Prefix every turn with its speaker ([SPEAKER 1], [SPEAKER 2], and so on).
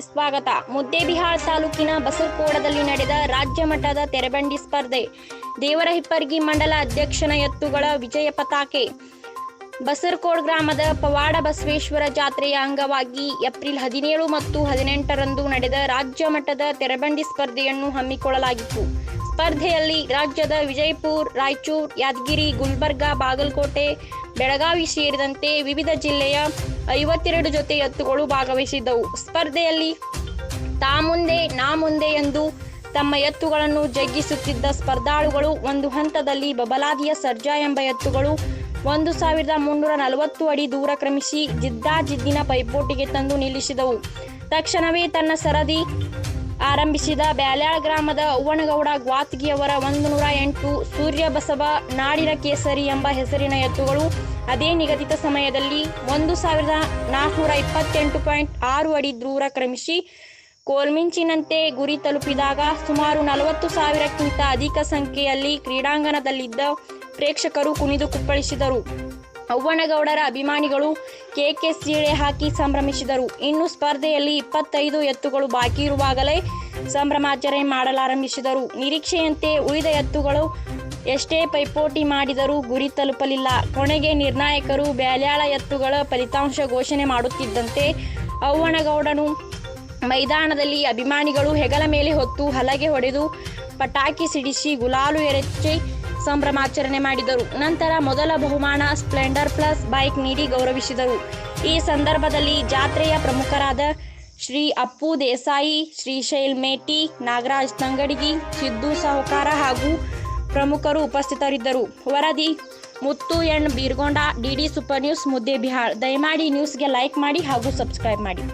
[SPEAKER 1] ಸ್ವಾಗತ. ಮುದ್ದೇಬಿಹಾಳ್ ತಾಲೂಕಿನ ಬಸರಕೋಡದಲ್ಲಿ ನಡೆದ ರಾಜ್ಯ ಮಟ್ಟದ ತೆರೆಬಂಡಿ ಸ್ಪರ್ಧೆ. ದೇವರ ಹಿಪ್ಪರ್ಗಿ ಮಂಡಲ ಅಧ್ಯಕ್ಷನ ಎತ್ತುಗಳ ವಿಜಯ ಪತಾಕೆ. ಬಸರಕೋಡ್ ಗ್ರಾಮದ ಪವಾಡ ಬಸವೇಶ್ವರ ಜಾತ್ರೆಯ ಅಂಗವಾಗಿ ಏಪ್ರಿಲ್ ಹದಿನೇಳು ಮತ್ತು ಹದಿನೆಂಟರಂದು ನಡೆದ ರಾಜ್ಯ ಮಟ್ಟದ ತೆರೆಬಂಡಿ ಸ್ಪರ್ಧೆಯನ್ನು ಹಮ್ಮಿಕೊಳ್ಳಲಾಗಿತ್ತು. ಸ್ಪರ್ಧೆಯಲ್ಲಿ ರಾಜ್ಯದ ವಿಜಯಪುರ, ರಾಯಚೂರು, ಯಾದಗಿರಿ, ಗುಲ್ಬರ್ಗಾ, ಬಾಗಲಕೋಟೆ ಬೆಳಗಾವಿ ಸೇರಿದಂತೆ ವಿವಿಧ ಜಿಲ್ಲೆಯ ಐವತ್ತೆರಡು ಜೊತೆ ಎತ್ತುಗಳು ಭಾಗವಹಿಸಿದ್ದವು. ಸ್ಪರ್ಧೆಯಲ್ಲಿ ತಾ ಮುಂದೆ, ನಾ ಮುಂದೆ ಎಂದು ತಮ್ಮ ಎತ್ತುಗಳನ್ನು ಜಗ್ಗಿಸುತ್ತಿದ್ದ ಸ್ಪರ್ಧಾಳುಗಳು ಒಂದು ಹಂತದಲ್ಲಿ ಬಬಲಾದಿಯ ಸರ್ಜಾ ಎಂಬ ಎತ್ತುಗಳು ಒಂದು ಸಾವಿರದ ಮುನ್ನೂರ ನಲವತ್ತು ಅಡಿ ದೂರ ಕ್ರಮಿಸಿ ಜಿದ್ದಾಜಿದ್ದಿನ ಪೈಪೋಟಿಗೆ ತಂದು ನಿಲ್ಲಿಸಿದವು. ತಕ್ಷಣವೇ ತನ್ನ ಸರದಿ ಆರಂಭಿಸಿದ ಬ್ಯಾಲ್ಯಾಳ್ ಗ್ರಾಮದ ಅವ್ವನಗೌಡ ಗ್ವಾತ್ಗಿಯವರ ಒಂದು ನೂರ ಎಂಟು ಸೂರ್ಯ ಬಸವ ನಾಡಿನ ಕೇಸರಿ ಎಂಬ ಹೆಸರಿನ ಎತ್ತುಗಳು ಅದೇ ನಿಗದಿತ ಸಮಯದಲ್ಲಿ ಒಂದು ಸಾವಿರದ ನಾಲ್ಕುನೂರ ಇಪ್ಪತ್ತೆಂಟು ಪಾಯಿಂಟ್ ಆರು ಅಡಿ ದೂರ ಕ್ರಮಿಸಿ ಕೋಲ್ಮಿಂಚಿನಂತೆ ಗುರಿ ತಲುಪಿದಾಗ ಸುಮಾರು ನಲವತ್ತು ಸಾವಿರಕ್ಕಿಂತ ಅಧಿಕ ಸಂಖ್ಯೆಯಲ್ಲಿ ಕ್ರೀಡಾಂಗಣದಲ್ಲಿದ್ದ ಪ್ರೇಕ್ಷಕರು ಕುಣಿದು ಕುಪ್ಪಳಿಸಿದರು. ಅವ್ವನಗೌಡರ ಅಭಿಮಾನಿಗಳು ಕೆಕೆ ಸೀಳೆ ಹಾಕಿ ಸಂಭ್ರಮಿಸಿದರು. ಇನ್ನು ಸ್ಪರ್ಧೆಯಲ್ಲಿ ಇಪ್ಪತ್ತೈದು ಎತ್ತುಗಳು ಬಾಕಿ ಇರುವಾಗಲೇ ಸಂಭ್ರಮಾಚರಣೆ ಮಾಡಲಾರಂಭಿಸಿದರು. ನಿರೀಕ್ಷೆಯಂತೆ ಉಳಿದ ಎತ್ತುಗಳು ಎಷ್ಟೇ ಪೈಪೋಟಿ ಮಾಡಿದರೂ ಗುರಿ ತಲುಪಲಿಲ್ಲ. ಕೊನೆಗೆ ನಿರ್ಣಾಯಕರು ಬ್ಯಾಲ್ಯಾಳ ಎತ್ತುಗಳ ಫಲಿತಾಂಶ ಘೋಷಣೆ ಮಾಡುತ್ತಿದ್ದಂತೆ ಅವ್ವನಗೌಡನು ಮೈದಾನದಲ್ಲಿ ಅಭಿಮಾನಿಗಳು ಹೆಗಲ ಮೇಲೆ ಹೊತ್ತು ಹಲಗೆ ಹೊಡೆದು ಪಟಾಕಿ ಸಿಡಿಸಿ ಗುಲಾಲು ಎರಚಿ ಸಂಭ್ರಮಾಚರಣೆ ಮಾಡಿದರು. ನಂತರ ಮೊದಲ ಬಹುಮಾನ ಸ್ಪ್ಲೆಂಡರ್ ಪ್ಲಸ್ ಬೈಕ್ ನೀಡಿ ಗೌರವಿಸಿದರು. ಈ ಸಂದರ್ಭದಲ್ಲಿ ಜಾತ್ರೆಯ ಪ್ರಮುಖರಾದ ಶ್ರೀ ಅಪ್ಪು ದೇಸಾಯಿ ಶ್ರೀಶೈಲ್ ಮೇಟಿ ನಾಗರಾಜ್ ತಂಗಡಿಗಿ, ಸಿದ್ದು ಸಹಕಾರ ಹಾಗೂ ಪ್ರಮುಖರು ಉಪಸ್ಥಿತರಿದ್ದರು. ವರದಿ, Muttu N Beergonda DD super news, Muddebihal ದಯಮಾಡಿ ನ್ಯೂಸ್ಗೆ ಲೈಕ್ ಮಾಡಿ ಹಾಗೂ ಸಬ್ಸ್ಕ್ರೈಬ್ ಮಾಡಿ.